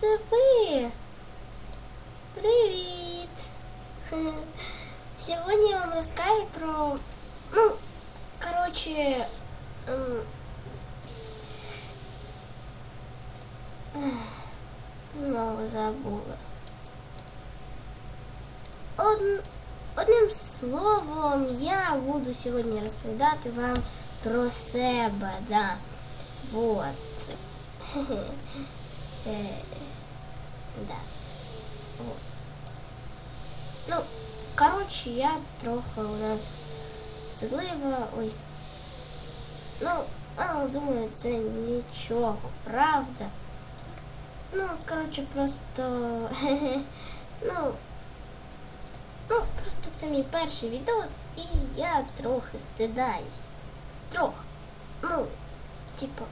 це ви. Привіт. Сьогодні я вам розкажу про. Ну, коротше. ем, ех, Знову забула. Од- Одним словом, я буду сьогодні розповідати вам про себе, да. Вот. Е, Да. Вот. Ну, коротше, я трохи у нас стидлива. Ой. Ну, але думаю, це нічого, правда. Ну, коротше, просто. ну. Ну, просто це мій перший відос, і я трохи стидаюсь. Трохи. Ну, типа,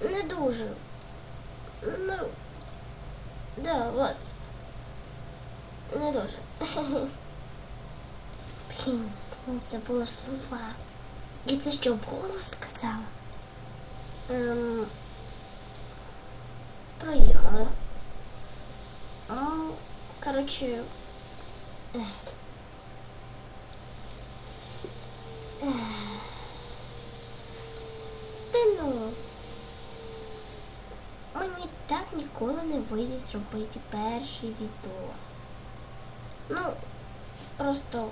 не дуже. Ну, да, от. Не дуже. Блін, знову це було слова. І це що, вголос сказала? Ем, проїхали. Ну, коротше. ех. Ех. Та ну. Мені так ніколи не вийде зробити перший відос. Ну, просто.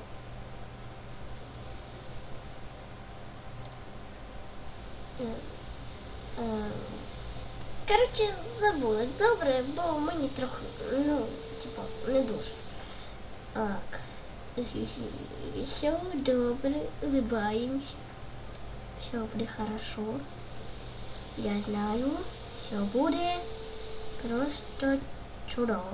Е, е, Коротше, забули. Добре, бо мені трохи, ну, типу, не дуже. Так. Все добре, улыбаемся. Все буде хорошо. Я знаю, все буде просто чудово.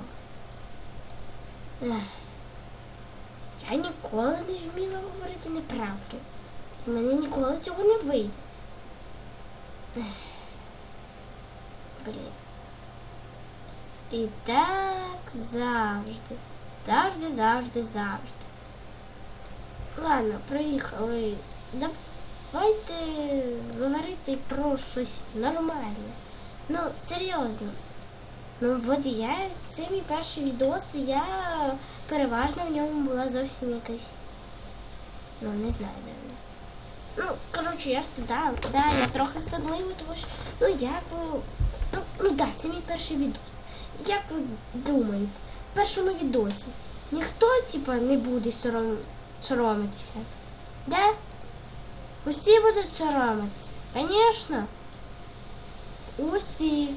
Я ніколи не вміла говорити неправду. І мене ніколи цього не вийде. Блін. І так завжди. Завжди, завжди, завжди. Ладно, приїхали. Давайте говорити про щось нормальне. Ну, серйозно. Ну, от я це мій перший відос, я переважно в ньому була зовсім якась. Ну, не знаю, де вона. Ну, коротше, я стидала. Да, я трохи стидлива, тому що, ну, як би. Ну, ну да, це мій перший відос. Як ви думаєте, в першому відосі ніхто, типа, не буде сором... соромитися? Да? Усі будуть соромитися. Звісно. Усі.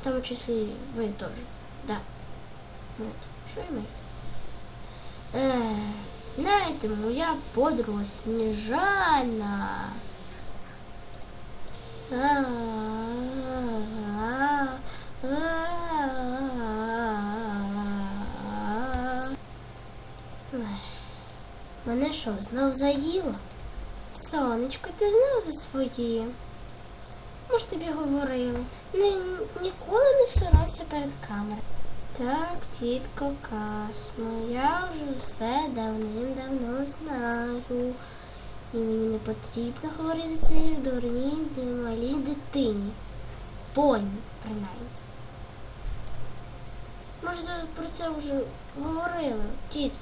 В тому числі ви теж. Да. Вот. Що і ми. Е, знаєте, моя подруга Сніжана. Мене що, знов заїло? Сонечко, ти знов за своє. Ми ж тобі говорили. Ні, ніколи не соромся перед камерою. Так, тітко Касмо, я вже все давним-давно знаю. І мені не потрібно говорити це дурній ди- малій дитині. Поні, принаймні. Може, про це вже говорили, тіточку?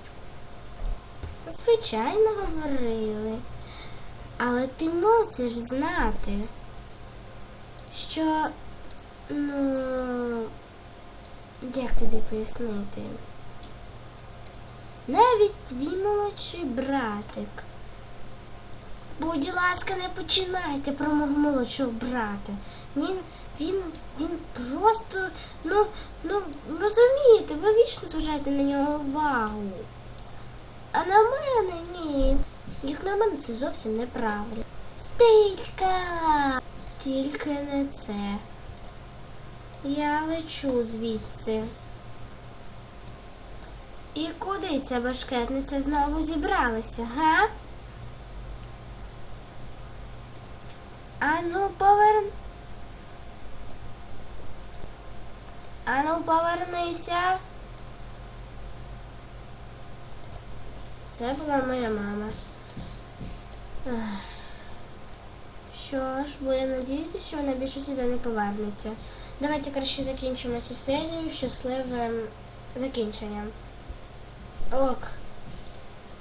Звичайно, говорили. Але ти мусиш знати, що, ну, як тобі пояснити? Навіть твій молодший братик. Будь ласка, не починайте про мого молодшого брата. Він, він, він просто, ну, ну, розумієте, ви вічно зважаєте на нього увагу. А на мене ні. Як на мене це зовсім неправильно. Стичка! Тільки не це. Я лечу звідси. І куди ця башкетниця знову зібралася, га? Ану поверн. Ану повернися. Це була моя мама. Ех. Що ж, будемо надіятися, що вона більше сюди не повернеться. Давайте краще закінчимо цю серію щасливим закінченням. Ок.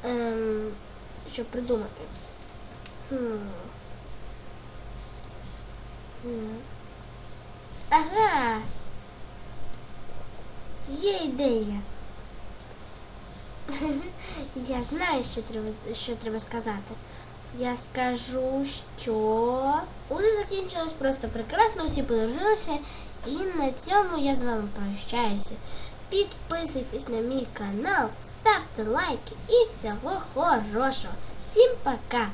Ем, що придумати? Хм. Ага. Є ідея. Я знаю, що треба, що треба сказати. Я скажу, що усе закінчилось просто прекрасно, всі подружилися. І на цьому я з вами прощаюся. Підписуйтесь на мій канал, ставте лайки і всього хорошого. Всім пока!